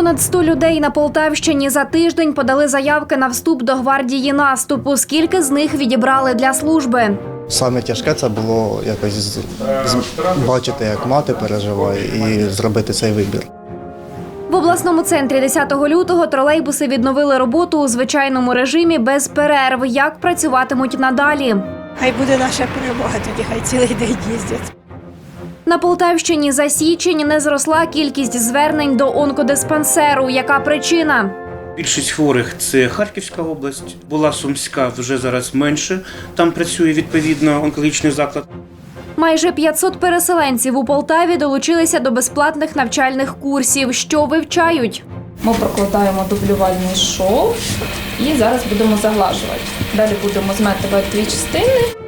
Понад 100 людей на Полтавщині за тиждень подали заявки на вступ до гвардії наступу. Скільки з них відібрали для служби? Саме тяжке це було якось з- з- бачити, як мати переживає, і зробити цей вибір. В обласному центрі 10 лютого тролейбуси відновили роботу у звичайному режимі без перерв. Як працюватимуть надалі? Хай буде наша перемога, тоді хай цілий день їздять. На Полтавщині за січень не зросла кількість звернень до онкодиспансеру. Яка причина? Більшість хворих це Харківська область, була Сумська, вже зараз менше. Там працює відповідно онкологічний заклад. Майже 500 переселенців у Полтаві долучилися до безплатних навчальних курсів. Що вивчають? Ми прокладаємо дублювальний шов і зараз будемо заглажувати. Далі будемо зметувати дві частини.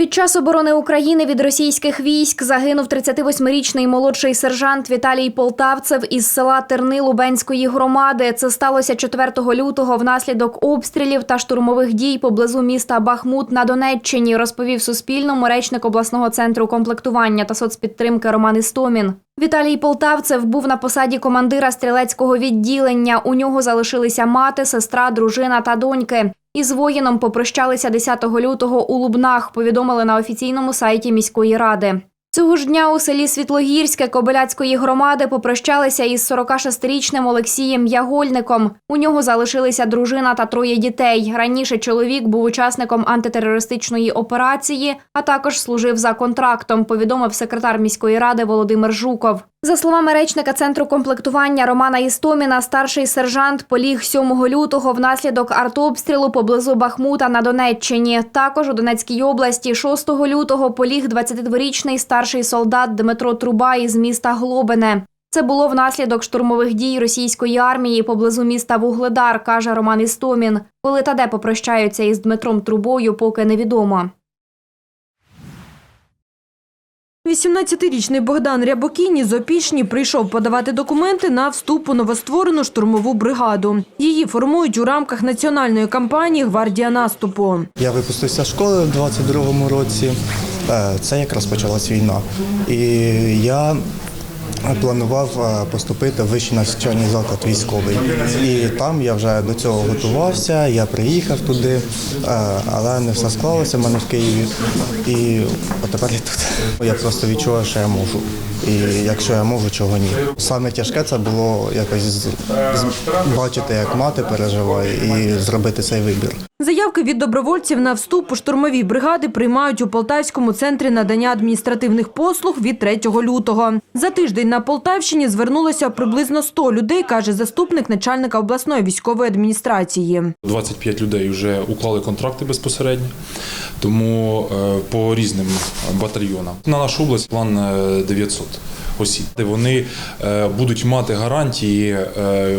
Під час оборони України від російських військ загинув 38-річний молодший сержант Віталій Полтавцев із села Терни Лубенської громади. Це сталося 4 лютого внаслідок обстрілів та штурмових дій поблизу міста Бахмут на Донеччині, розповів Суспільному речник обласного центру комплектування та соцпідтримки Роман Істомін. Віталій Полтавцев був на посаді командира стрілецького відділення. У нього залишилися мати, сестра, дружина та доньки. Із воїном попрощалися 10 лютого у Лубнах, повідомили на офіційному сайті міської ради. Цього ж дня у селі Світлогірське Кобиляцької громади попрощалися із 46-річним Олексієм Ягольником. У нього залишилися дружина та троє дітей. Раніше чоловік був учасником антитерористичної операції, а також служив за контрактом. Повідомив секретар міської ради Володимир Жуков. За словами речника центру комплектування Романа Істоміна, старший сержант поліг 7 лютого внаслідок артобстрілу поблизу Бахмута на Донеччині. Також у Донецькій області 6 лютого поліг 22-річний старший солдат Дмитро Труба із міста Глобине. Це було внаслідок штурмових дій російської армії поблизу міста Вугледар, каже Роман Істомін. Коли та де попрощаються із Дмитром Трубою, поки невідомо. 18-річний Богдан Рябокіні із Опішні прийшов подавати документи на вступ у новостворену штурмову бригаду. Її формують у рамках національної кампанії Гвардія наступу. Я випустився з школи в 22-му році. Е, Це якраз почалась війна. І я планував е, поступити в вищий навчальний заклад військовий. І там я вже до цього готувався, я приїхав туди, е, але не все склалося в мене в Києві. І от тепер я тут. Я просто відчуваю, що я можу. І якщо я можу, чого ні. Саме тяжке це було якось бачити, як мати переживає, і зробити цей вибір. Заявки від добровольців на вступ у штурмові бригади приймають у Полтавському центрі надання адміністративних послуг від 3 лютого. За тиждень на Полтавщині звернулося приблизно 100 людей, каже заступник начальника обласної військової адміністрації. 25 людей вже уклали контракти безпосередньо, тому е, по різним батальйонам. На нашу область план е, 900 осіб. Вони е, будуть мати гарантії е,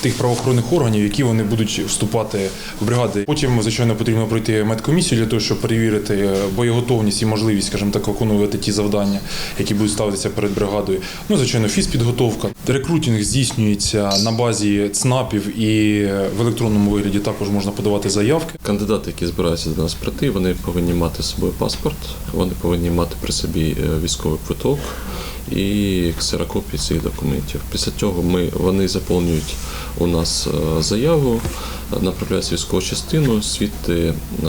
тих правоохоронних органів, які вони будуть вступати в бригади. Потім, звичайно, потрібно пройти медкомісію для того, щоб перевірити е, боєготовність і можливість, скажімо так, виконувати ті завдання, які будуть ставитися перед бригадою. Ну, звичайно, фізпідготовка. Рекрутинг здійснюється на базі ЦНАПів і в електронному вигляді також можна подавати заявки. Кандидати, які збираються до нас прийти, вони повинні мати з собою паспорт, вони повинні мати при собі військовий квиток і ксерокопії цих документів. Після цього ми, вони заповнюють у нас е, заяву, направляють військову частину, свідти е,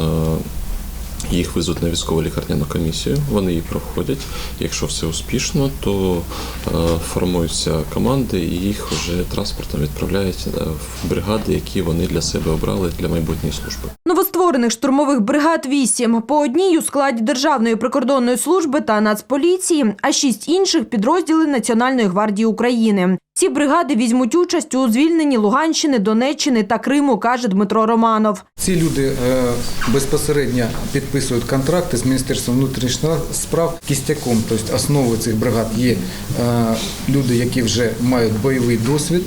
їх везуть на військову лікарняну комісію, вони її проходять. Якщо все успішно, то е, формуються команди і їх вже транспортом відправляють е, в бригади, які вони для себе обрали для майбутньої служби. Новостворених штурмових бригад вісім. По одній у складі Державної прикордонної служби та Нацполіції, а шість інших підрозділи Національної гвардії України. Ці бригади візьмуть участь у звільненні Луганщини, Донеччини та Криму, каже Дмитро Романов. Ці люди е, безпосередньо підписують контракти з Міністерством внутрішніх справ кістяком. Тобто основою цих бригад є е, люди, які вже мають бойовий досвід,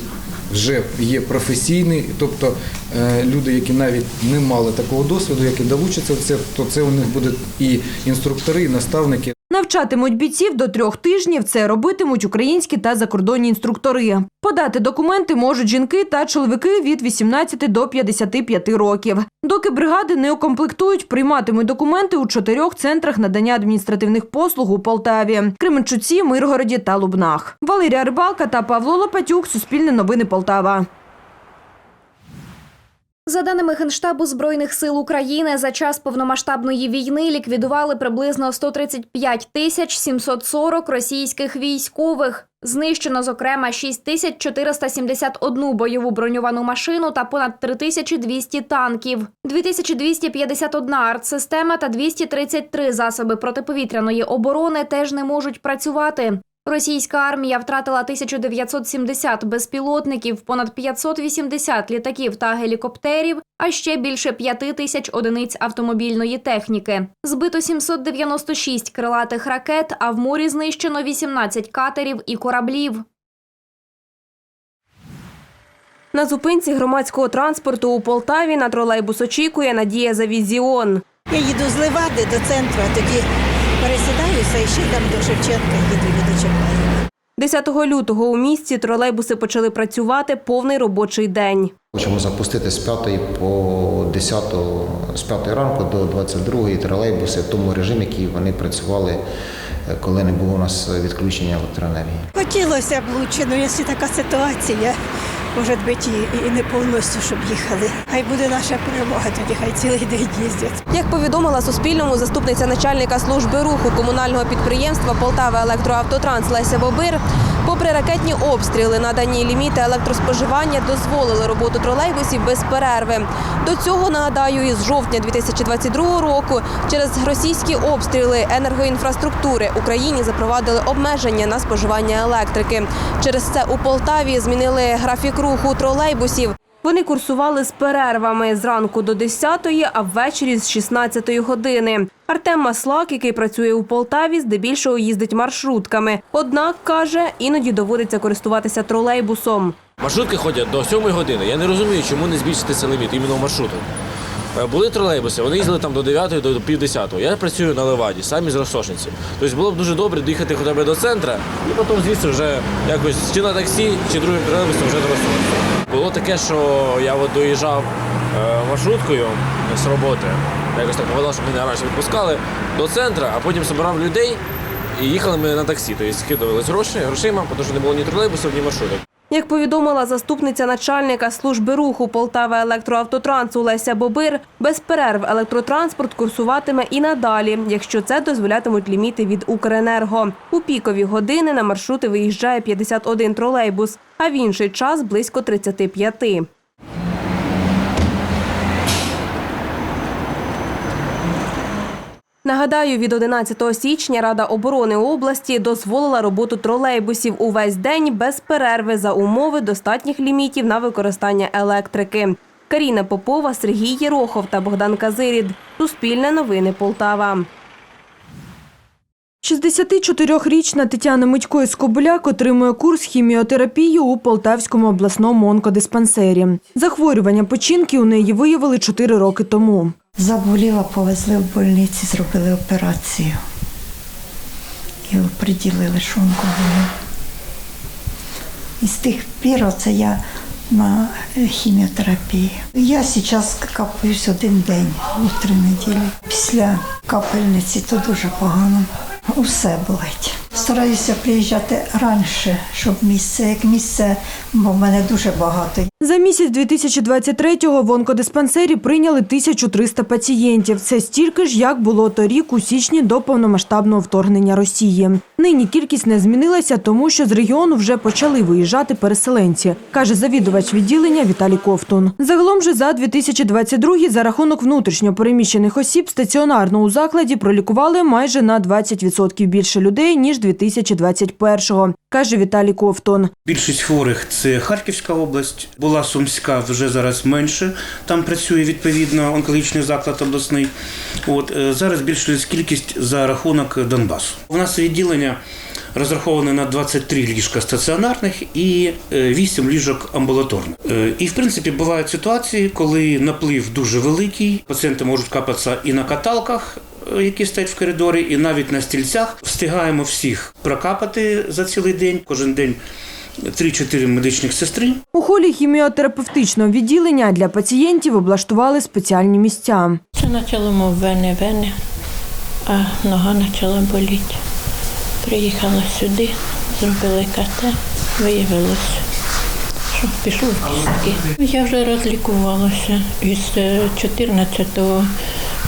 вже є професійні, тобто е, люди, які навіть не мали такого досвіду, які долучаться в це, то це у них будуть і інструктори, і наставники. Навчатимуть бійців до трьох тижнів. Це робитимуть українські та закордонні інструктори. Подати документи можуть жінки та чоловіки від 18 до 55 років. Доки бригади не укомплектують, прийматимуть документи у чотирьох центрах надання адміністративних послуг у Полтаві, Кременчуці, Миргороді та Лубнах. Валерія Рибалка та Павло Лопатюк. Суспільне новини Полтава. За даними Генштабу Збройних сил України, за час повномасштабної війни ліквідували приблизно 135 тисяч 740 російських військових. Знищено, зокрема, 6471 бойову броньовану машину та понад 3200 танків, 2251 артсистема та 233 засоби протиповітряної оборони теж не можуть працювати. Російська армія втратила 1970 безпілотників, понад 580 літаків та гелікоптерів, а ще більше 5 тисяч одиниць автомобільної техніки. Збито 796 крилатих ракет, а в морі знищено 18 катерів і кораблів. На зупинці громадського транспорту у Полтаві на тролейбус очікує Надія Завізіон. Я їду з Левади до центру, а тоді пересідаюся і ще там до Шевченка їду і дочекаю. 10 лютого у місті тролейбуси почали працювати повний робочий день. Хочемо запустити з 5 по 10, з 5 ранку до 22 тролейбуси в тому режимі, який вони працювали, е, коли не було у нас відключення електроенергії. Хотілося б лучше, але якщо така ситуація, може бути і, не повністю, щоб їхали. Хай буде наша перемога, тоді хай цілий день їздять. Як повідомила Суспільному заступниця начальника служби руху комунального підприємства Полтава Електроавтотранс Леся Бобир, попри ракетні обстріли, надані ліміти електроспоживання дозволили роботу тролейбусів без перерви. До цього нагадаю, із жовтня 2022 року через російські обстріли енергоінфраструктури Україні запровадили обмеження на споживання електрики. Через це у Полтаві змінили графік руху тролейбусів. Вони курсували з перервами зранку до 10-ї, а ввечері з 16-ї години. Артем Маслак, який працює у Полтаві, здебільшого їздить маршрутками. Однак каже, іноді доводиться користуватися тролейбусом. Маршрутки ходять до 7 години. Я не розумію, чому не збільшити цей ліміт іменно маршруток. Е, Були тролейбуси, вони їздили там до 9 до пів 10. Я працюю на Леваді, самі з Росошниці. Тобто було б дуже добре доїхати хоча б до центру і потім звідси вже якось чи на таксі, чи другим тролейбусом вже до Росошниці. Було таке, що я от доїжджав е, маршруткою з роботи. Якось так повело, що мене раніше відпускали до центру, а потім збирав людей і їхали ми на таксі. Тобто скидувались гроші, грошима, тому що не було ні тролейбусів, ні маршруток. Як повідомила заступниця начальника служби руху Полтава електроавтотрансу Леся Бобир, без перерв електротранспорт курсуватиме і надалі, якщо це дозволятимуть ліміти від Укренерго. У пікові години на маршрути виїжджає 51 тролейбус, а в інший час близько 35. Нагадаю, від 11 січня Рада оборони області дозволила роботу тролейбусів увесь день без перерви за умови достатніх лімітів на використання електрики. Каріна Попова, Сергій Єрохов та Богдан Казирід. Суспільне новини Полтава. 64-річна Тетяна Митько із Кобиляк отримує курс хіміотерапії у Полтавському обласному онкодиспансері. Захворювання печінки у неї виявили 4 роки тому. Заболіла, повезли в больниці, зробили операцію. І приділили шунку. І з тих пір оце я на хіміотерапії. Я зараз капаюсь один день у три неділі. Після капельниці то дуже погано. Усе болить. Стараюся приїжджати раніше, щоб місце як місце, бо в мене дуже багато. За місяць 2023-го в онкодиспансері прийняли 1300 пацієнтів. Це стільки ж, як було торік у січні до повномасштабного вторгнення Росії. Нині кількість не змінилася, тому що з регіону вже почали виїжджати переселенці, каже завідувач відділення Віталій Ковтун. Загалом же за 2022 за рахунок внутрішньо переміщених осіб стаціонарно у закладі пролікували майже на 20% більше людей ніж 2021-го, каже Віталій Ковтун. Більшість хворих це Харківська область, була Сумська, вже зараз менше. Там працює відповідно онкологічний заклад обласний. От е, зараз збільшилась кількість за рахунок Донбасу. У нас відділення розраховане на 23 ліжка стаціонарних і е, 8 ліжок амбулаторних. Е, І в принципі бувають ситуації, коли наплив дуже великий, пацієнти можуть капатися і на каталках. Е, які стоять в коридорі, і навіть на стільцях встигаємо всіх прокапати за цілий день. Кожен день 3-4 медичних сестри. У холі хіміотерапевтичного відділення для пацієнтів облаштували спеціальні місця. Це почало мов вени, вени, а нога почала боліти. Приїхала сюди, зробили КТ, виявилося, що пішло в кістки. Я вже розлікувалася із е, 14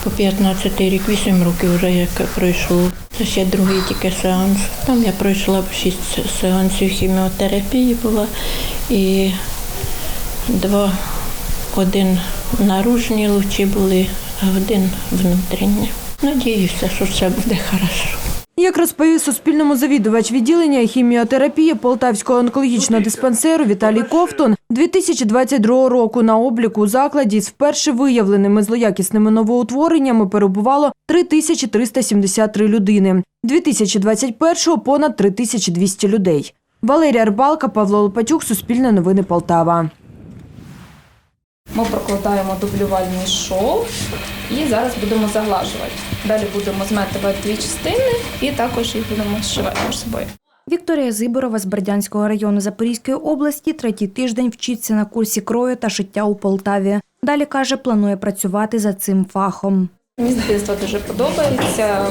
по 15 рік, 8 років вже як пройшло. Це ще другий тільки сеанс. Там я пройшла 6 сеансів хіміотерапії була і два, один наружні лучі були, а один внутрішні. Надіюся, що все буде хорошо. Як розповів Суспільному завідувач відділення хіміотерапії Полтавського онкологічного диспансеру Віталій Ковтун, 2022 року на обліку у закладі з вперше виявленими злоякісними новоутвореннями перебувало 3373 людини, 2021 – понад 3200 людей. Валерія Рибалка, Павло Лопатюк, Суспільне новини Полтава. Ми прокладаємо дублювальний шов і зараз будемо заглажувати. Далі будемо зметувати дві частини і також їх будемо зшивати між собою. Вікторія Зиборова з Бердянського району Запорізької області третій тиждень вчиться на курсі крою та шиття у Полтаві. Далі каже, планує працювати за цим фахом. Мені з дитинства дуже подобається.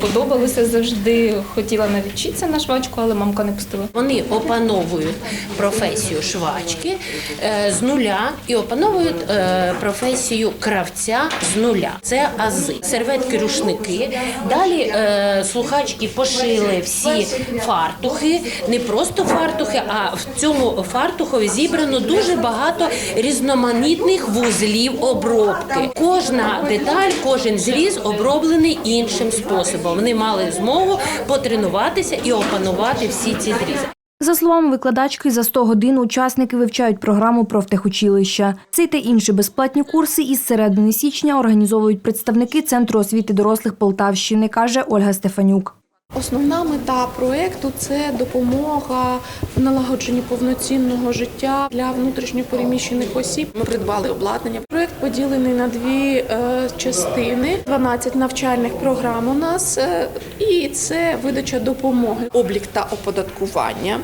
Подобалося завжди. Хотіла навіть вчитися на швачку, але мамка не пустила. Вони опановують професію швачки е, з нуля і опановують е, професію кравця з нуля. Це ази, серветки, рушники. Далі е, слухачки пошили всі фартухи, не просто фартухи, а в цьому фартухові зібрано дуже багато різноманітних вузлів обробки. Кожна деталь, кожен зріз оброблений іншим способом. Вони мали змогу потренуватися і опанувати всі ці зрізи. За словами викладачки, за 100 годин учасники вивчають програму профтехучилища. Цей та інші безплатні курси із середини січня організовують представники Центру освіти дорослих Полтавщини, каже Ольга Стефанюк. Основна мета проекту це допомога в налагодженні повноцінного життя для внутрішньопереміщених осіб. Ми придбали обладнання. Проект поділений на дві е, частини: 12 навчальних програм у нас, е, і це видача допомоги, облік та оподаткування.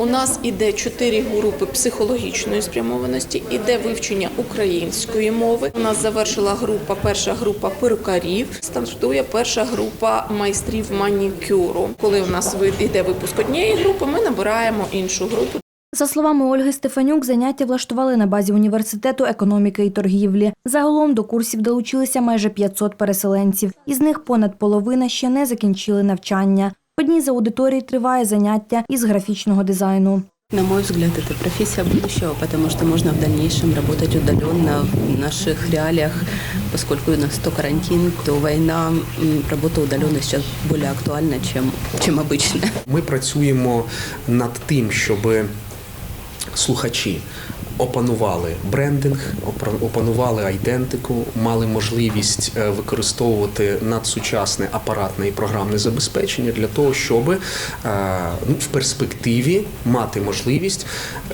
У нас іде чотири групи психологічної спрямованості, іде вивчення української мови. У нас завершила група, перша група перукарів. Стартує перша група майстрів манікюру. Коли у нас йде випуск однієї групи, ми набираємо іншу групу. За словами Ольги Стефанюк, заняття влаштували на базі університету економіки і торгівлі. Загалом до курсів долучилися майже 500 переселенців. Із них понад половина ще не закінчили навчання. В одній з аудиторій триває заняття із графічного дизайну. На мой взгляд, это профессия будущего, потому что можно в дальнейшем работать удаленно в наших реалиях, поскольку у нас то карантин, то война. Работа удаленно сейчас более актуальна, чем, чем обычно. Ми працюємо над тим, щоб слухачі опанували брендинг, опанували айдентику, мали можливість е, використовувати надсучасне апаратне і програмне забезпечення для того, щоб е, ну, в перспективі мати можливість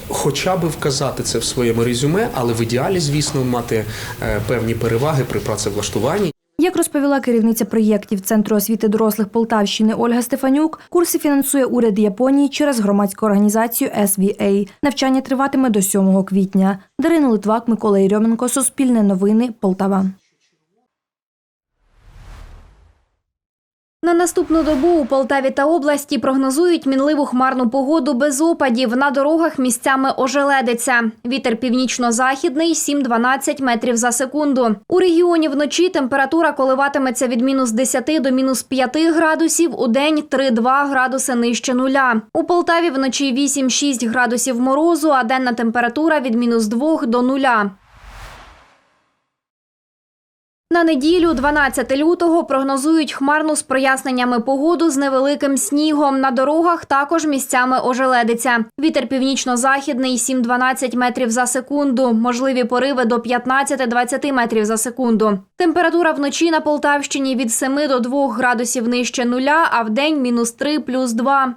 хоча б вказати це в своєму резюме, але в ідеалі, звісно, мати е, певні переваги при працевлаштуванні. Як розповіла керівниця проєктів Центру освіти дорослих Полтавщини Ольга Стефанюк, курси фінансує уряд Японії через громадську організацію SVA. Навчання триватиме до 7 квітня. Дарина Литвак, Микола Єрьоменко, Суспільне новини, Полтава. На наступну добу у Полтаві та області прогнозують мінливу хмарну погоду без опадів. На дорогах місцями ожеледиться. Вітер північно-західний 7-12 метрів за секунду. У регіоні вночі температура коливатиметься від мінус 10 до мінус 5 градусів, у день 3-2 градуси нижче нуля. У Полтаві вночі 8-6 градусів морозу, а денна температура від мінус 2 до нуля. На неділю, 12 лютого, прогнозують хмарну з проясненнями погоду з невеликим снігом. На дорогах також місцями ожеледиться. Вітер північно-західний 7-12 метрів за секунду. Можливі пориви до 15-20 метрів за секунду. Температура вночі на Полтавщині від 7 до 2 градусів нижче нуля, а вдень мінус 3 плюс 2.